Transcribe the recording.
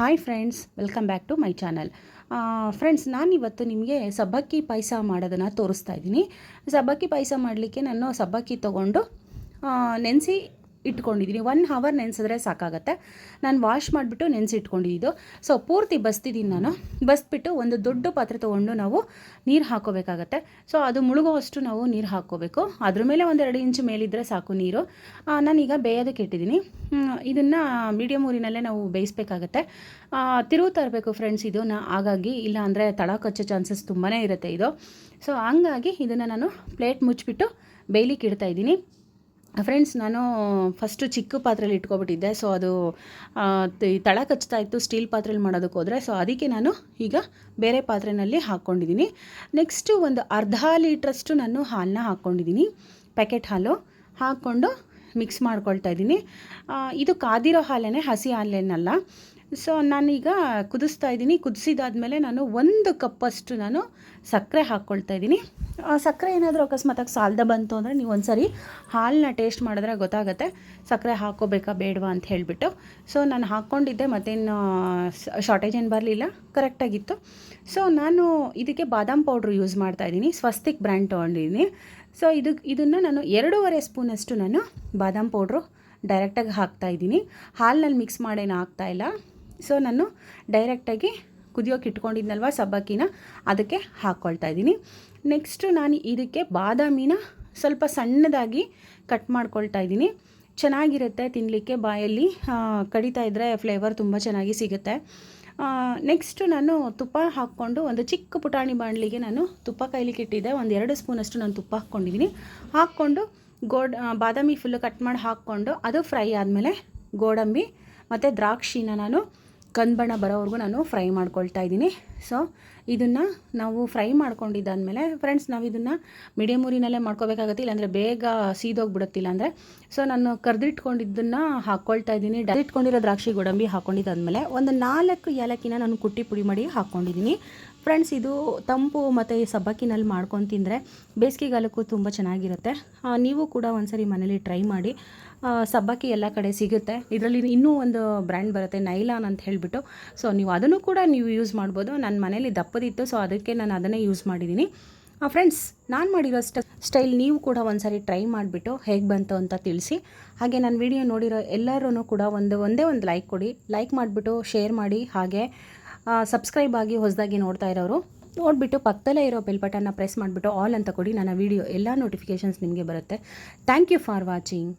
Hi friends welcome back to my channel friends ನಾನಿವತ್ತು ನಿಮಗೆ ಸಬ್ಬಕ್ಕಿ ಪಾಯಸ ಮಾಡೋದನ್ನು ತೋರಿಸ್ತಾ ಇದ್ದೀನಿ. ಸಬ್ಬಕ್ಕಿ ಪಾಯಸ ಮಾಡಲಿಕ್ಕೆ ನಾನು ಸಬ್ಬಕ್ಕಿ ತೊಗೊಂಡು ನೆನೆಸಿ ಇಟ್ಕೊಂಡಿದ್ದೀನಿ. ಒನ್ ಹವರ್ ನೆನೆಸಿದ್ರೆ ಸಾಕಾಗತ್ತೆ. ನಾನು ವಾಶ್ ಮಾಡಿಬಿಟ್ಟು ನೆನೆಸಿಟ್ಕೊಂಡಿದ್ದು. ಸೊ ಪೂರ್ತಿ ಬಸ್ತಿದ್ದೀನಿ ನಾನು. ಬಸ್ಬಿಟ್ಟು ಒಂದು ದೊಡ್ಡ ಪಾತ್ರೆ ತೊಗೊಂಡು ನಾವು ನೀರು ಹಾಕೋಬೇಕಾಗತ್ತೆ. ಸೊ ಅದು ಮುಳುಗೋವಷ್ಟು ನಾವು ನೀರು ಹಾಕ್ಕೋಬೇಕು ಅದ್ರ ಮೇಲೆ ಒಂದೆರಡು ಇಂಚು ಮೇಲಿದ್ದರೆ ಸಾಕು ನೀರು. ನಾನೀಗ ಬೇಯೋದಕ್ಕೆ ಇಟ್ಟಿದ್ದೀನಿ. ಇದನ್ನು ಮೀಡಿಯಮ್ ಊರಿನಲ್ಲೇ ನಾವು ಬೇಯಿಸ್ಬೇಕಾಗತ್ತೆ. ತಿರುವು ತರಬೇಕು ಫ್ರೆಂಡ್ಸ್ ಇದು. ನಾ, ಹಾಗಾಗಿ ಇಲ್ಲ ಅಂದರೆ ತಳ ಕಚ್ಚೋ ಚಾನ್ಸಸ್ ತುಂಬಾ ಇರುತ್ತೆ ಇದು. ಸೊ ಹಂಗಾಗಿ ಇದನ್ನು ನಾನು ಪ್ಲೇಟ್ ಮುಚ್ಚಿಬಿಟ್ಟು ಬೇಯ್ಲಿಕ್ಕೆ ಇಡ್ತಾ ಇದ್ದೀನಿ. ಫ್ರೆಂಡ್ಸ್ ನಾನು ಫಸ್ಟು ಚಿಕ್ಕ ಪಾತ್ರೆಲಿ ಇಟ್ಕೊಬಿಟ್ಟಿದ್ದೆ. ಸೊ ಅದು ತಳ ಕಚ್ತಾ ಇತ್ತು ಸ್ಟೀಲ್ ಪಾತ್ರೆಲಿ ಮಾಡೋದಕ್ಕೆ ಹೋದರೆ. ಸೊ ಅದಕ್ಕೆ ನಾನು ಈಗ ಬೇರೆ ಪಾತ್ರೆನಲ್ಲಿ ಹಾಕ್ಕೊಂಡಿದ್ದೀನಿ ನೆಕ್ಸ್ಟು ಒಂದು ಅರ್ಧ ಲೀಟ್ರಷ್ಟು ನಾನು ಹಾಲನ್ನ ಹಾಕ್ಕೊಂಡಿದ್ದೀನಿ ಪ್ಯಾಕೆಟ್ ಹಾಲು ಹಾಕ್ಕೊಂಡು ಮಿಕ್ಸ್ ಮಾಡ್ಕೊಳ್ತಾ ಇದ್ದೀನಿ. ಇದು ಕಾದಿರೋ ಹಾಲೇನೆ ಹಸಿ ಹಾಲೇನಲ್ಲ ಸೊ ನಾನೀಗ ಕುದಿಸ್ತಾ ಇದ್ದೀನಿ. ಕುದಿಸಿದಾದ್ಮೇಲೆ ನಾನು ಒಂದು ಕಪ್ಪಷ್ಟು ನಾನು ಸಕ್ಕರೆ ಹಾಕ್ಕೊಳ್ತಾ ಇದ್ದೀನಿ. ಸಕ್ಕರೆ ಏನಾದರೂ ಅಕಸ್ಮಾತಾಗಿ ಸಾಲದ ಬಂತು ಅಂದರೆ ನೀವು ಒಂದ್ಸರಿ ಹಾಲನ್ನ ಟೇಸ್ಟ್ ಮಾಡಿದ್ರೆ ಗೊತ್ತಾಗುತ್ತೆ. ಸಕ್ಕರೆ ಹಾಕೋಬೇಕಾ ಬೇಡವಾ ಅಂತ ಹೇಳಿಬಿಟ್ಟು. ಸೊ ನಾನು ಹಾಕ್ಕೊಂಡಿದ್ದೆ, ಮತ್ತೇನು ಶಾರ್ಟೇಜ್ ಏನು ಬರಲಿಲ್ಲ. ಕರೆಕ್ಟಾಗಿತ್ತು ಸೊ ನಾನು ಇದಕ್ಕೆ ಬಾದಾಮ್ ಪೌಡ್ರ್ ಯೂಸ್ ಮಾಡ್ತಾ ಇದ್ದೀನಿ. ಸ್ವಸ್ತಿಕ್ ಬ್ರ್ಯಾಂಡ್ ತೊಗೊಂಡಿದ್ದೀನಿ. ಸೊ ಇದು, ಇದನ್ನು ನಾನು ಎರಡೂವರೆ ಸ್ಪೂನಷ್ಟು ನಾನು ಬಾದಾಮ್ ಪೌಡ್ರು ಡೈರೆಕ್ಟಾಗಿ ಹಾಕ್ತಾ ಇದ್ದೀನಿ. ಹಾಲಿನಲ್ಲಿ ಮಿಕ್ಸ್ ಮಾಡೇನು ಇಲ್ಲ. ಸೊ ನಾನು ಡೈರೆಕ್ಟಾಗಿ ಕುದಿಯೋಕೆ ಇಟ್ಕೊಂಡಿದ್ನಲ್ವ ಸಬ್ಬಕ್ಕಿನ? ಅದಕ್ಕೆ ಹಾಕ್ಕೊಳ್ತಾ ಇದ್ದೀನಿ. ನೆಕ್ಸ್ಟು ನಾನು ಇದಕ್ಕೆ ಬಾದಾಮಿನ ಸ್ವಲ್ಪ ಸಣ್ಣದಾಗಿ ಕಟ್ ಮಾಡ್ಕೊಳ್ತಾ ಇದ್ದೀನಿ. ಚೆನ್ನಾಗಿರುತ್ತೆ ತಿನ್ನಲಿಕ್ಕೆ ಬಾಯಲ್ಲಿ. ಕಡಿತಾ ಇದ್ದರೆ ಫ್ಲೇವರ್ ತುಂಬ ಚೆನ್ನಾಗಿ ಸಿಗುತ್ತೆ. ನೆಕ್ಸ್ಟು ನಾನು ತುಪ್ಪ ಹಾಕ್ಕೊಂಡು ಒಂದು ಚಿಕ್ಕ ಪುಟಾಣಿ ಬಾಣಲಿಗೆ ನಾನು ತುಪ್ಪ ಕೈಲಿಕ್ಕೆ ಇಟ್ಟಿದ್ದೆ. ಒಂದು ಎರಡು ಸ್ಪೂನಷ್ಟು ನಾನು ತುಪ್ಪ ಹಾಕ್ಕೊಂಡಿದ್ದೀನಿ. ಹಾಕ್ಕೊಂಡು ಗೋಡ್ ಬಾದಾಮಿ ಫುಲ್ಲು ಕಟ್ ಮಾಡಿ ಹಾಕ್ಕೊಂಡು ಅದು ಫ್ರೈ ಆದಮೇಲೆ ಗೋಡಂಬಿ ಮತ್ತು ದ್ರಾಕ್ಷಿನ ನಾನು ಕಂದ್ಬಣ್ಣ ಬರೋವರೆಗೂ ನಾನು ಫ್ರೈ ಮಾಡ್ಕೊಳ್ತಾ ಇದ್ದೀನಿ. ಸೊ ಇದನ್ನು ನಾವು ಫ್ರೈ ಮಾಡ್ಕೊಂಡಿದ್ದಾದಮೇಲೆ ಫ್ರೆಂಡ್ಸ್ ನಾವು ಇದನ್ನು ಮೀಡಿಯಮ್ ಊರಿನಲ್ಲೇ ಮಾಡ್ಕೋಬೇಕಾಗತ್ತೆ, ಇಲ್ಲಾಂದರೆ ಬೇಗ ಸೀದೋಗ್ಬಿಡುತ್ತಿಲ್ಲ ಅಂದರೆ. ಸೊ ನಾನು ಕರೆದಿಟ್ಕೊಂಡಿದ್ದನ್ನು ಹಾಕ್ಕೊಳ್ತಾ ಇದ್ದೀನಿ. ಇಟ್ಕೊಂಡಿರೋ ದ್ರಾಕ್ಷಿ ಗೋಡಂಬಿ ಹಾಕ್ಕೊಂಡಿದ್ದಾದ್ಮೇಲೆ ಒಂದು ನಾಲ್ಕು ಏಲಕ್ಕಿನ ನಾನು ಕುಟ್ಟಿ ಪುಡಿ ಮಾಡಿ ಹಾಕ್ಕೊಂಡಿದ್ದೀನಿ ಫ್ರೆಂಡ್ಸ್, ಇದು ತಂಪು ಮತ್ತು ಈ ಸಬ್ಬಕ್ಕಿನಲ್ಲಿ ಮಾಡ್ಕೊಂಡು ತಿಂದರೆ ಬೇಸಿಗೆಗಾಲಕ್ಕೂ ತುಂಬ ಚೆನ್ನಾಗಿರುತ್ತೆ. ನೀವು ಕೂಡ ಒಂದ್ಸರಿ ಮನೇಲಿ ಟ್ರೈ ಮಾಡಿ. ಸಬ್ಬಕ್ಕಿ ಎಲ್ಲ ಕಡೆ ಸಿಗುತ್ತೆ. ಇದರಲ್ಲಿ ಇನ್ನೂ ಒಂದು ಬ್ರ್ಯಾಂಡ್ ಬರುತ್ತೆ, ನೈಲಾನ್ ಅಂತ ಹೇಳಿಬಿಟ್ಟು. ಸೊ ನೀವು ಅದನ್ನು ಕೂಡ ನೀವು ಯೂಸ್ ಮಾಡ್ಬೋದು. ನನ್ನ ಮನೇಲಿ ದಪ್ಪದಿತ್ತು ಸೊ ಅದಕ್ಕೆ ನಾನು ಅದನ್ನೇ ಯೂಸ್ ಮಾಡಿದ್ದೀನಿ. ಫ್ರೆಂಡ್ಸ್, ನಾನು ಮಾಡಿರೋ ಸ್ಟ, ಸ್ಟೈಲ್ ನೀವು ಕೂಡ ಒಂದ್ಸರಿ ಟ್ರೈ ಮಾಡಿಬಿಟ್ಟು ಹೇಗೆ ಬಂತು ಅಂತ ತಿಳಿಸಿ. ಹಾಗೆ ನಾನು ವಿಡಿಯೋ ನೋಡಿರೋ ಎಲ್ಲರೂ ಕೂಡ ಒಂದು, ಒಂದೇ ಒಂದು ಲೈಕ್ ಕೊಡಿ. ಲೈಕ್ ಮಾಡಿಬಿಟ್ಟು, ಶೇರ್ ಮಾಡಿ. ಹಾಗೆ ಸಬ್ಸ್ಕ್ರೈಬ್ ಆಗಿ ಹೊಸದಾಗಿ ನೋಡ್ತಾ ಇರೋರು, ನೋಡಿಬಿಟ್ಟು ಪಕ್ಕದಲ್ಲೇ ಇರೋ ಬೆಲ್ ಬಟನ್ನ ಪ್ರೆಸ್ ಮಾಡಿಬಿಟ್ಟು ಆಲ್ ಅಂತ ಕೊಡಿ. ನನ್ನ ವಿಡಿಯೋ ಎಲ್ಲ ನೋಟಿಫಿಕೇಷನ್ಸ್ ನಿಮಗೆ ಬರುತ್ತೆ. Thank you for watching